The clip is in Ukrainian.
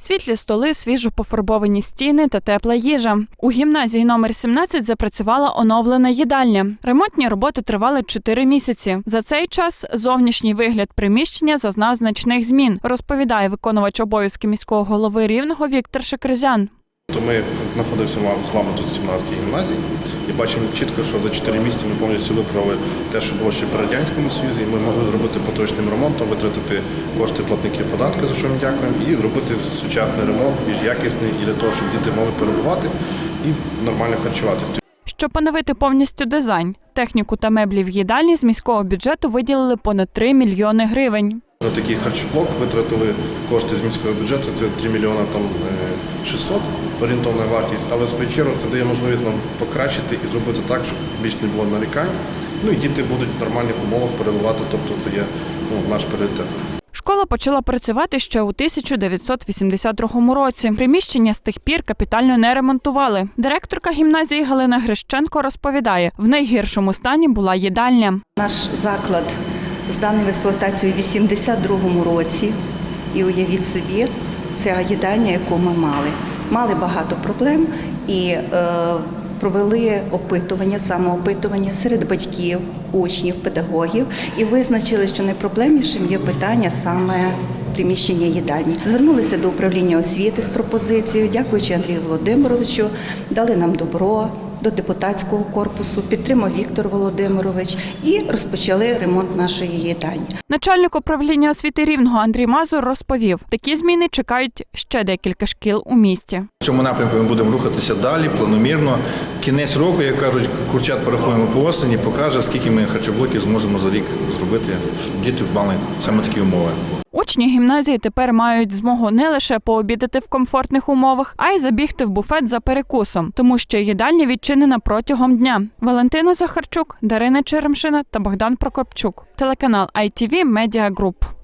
Світлі столи, свіжо пофарбовані стіни та тепла їжа. У гімназії номер 17 запрацювала оновлена їдальня. Ремонтні роботи тривали 4 місяці. За цей час зовнішній вигляд приміщення зазнав значних змін, розповідає виконувач обов'язки міського голови рівного Віктор Шекризян. То ми знаходимося з вами тут в 17-й гімназії і бачимо чітко, що за 4 місяці ми повністю виправили те, що було ще при Радянському Союзі, і ми могли зробити поточним ремонтом, витратити кошти платників податку, за що їм дякуємо, і зробити сучасний ремонт, більш якісний і для того, щоб діти могли перебувати і нормально харчуватися. Щоб поновити повністю дизайн, техніку та меблі в їдальні з міського бюджету виділили понад 3 мільйони гривень. На такий харчоблок витратили кошти з міського бюджету, це 3 мільйона там е, 600 орієнтовна вартість, але в свою чергу це дає можливість нам покращити і зробити так, щоб більш не було нарікань. Ну і діти будуть в нормальних умовах перебувати, тобто це є ну, наш пріоритет. Школа почала працювати ще у 1982 році. Приміщення з тих пір капітально не ремонтували. Директорка гімназії Галина Грищенко розповідає, в найгіршому стані була їдальня. Наш заклад зданий в експлуатацію у 82-му році. І уявіть собі, це їдальня, яку ми мали. Мали багато проблем і е, провели опитування, самоопитування серед батьків, учнів, педагогів і визначили, що найпроблемнішим є питання саме приміщення їдальні. Звернулися до управління освіти з пропозицією, дякуючи Андрію Володимировичу, дали нам добро до депутатського корпусу, підтримав Віктор Володимирович і розпочали ремонт нашої їдальні. Начальник управління освіти рівного Андрій Мазур розповів, такі зміни чекають ще декілька шкіл у місті. В цьому напрямку ми будемо рухатися далі, планомірно. Кінець року, як кажуть, курчат порахуємо по осені, покаже, скільки ми харчоблоків зможемо за рік зробити, щоб діти мали саме такі умови. Учні гімназії тепер мають змогу не лише пообідати в комфортних умовах, а й забігти в буфет за перекусом, тому що їдальня відчинена протягом дня. Валентина Захарчук, Дарина Черемшина та Богдан Прокопчук. Телеканал ITV Media Group.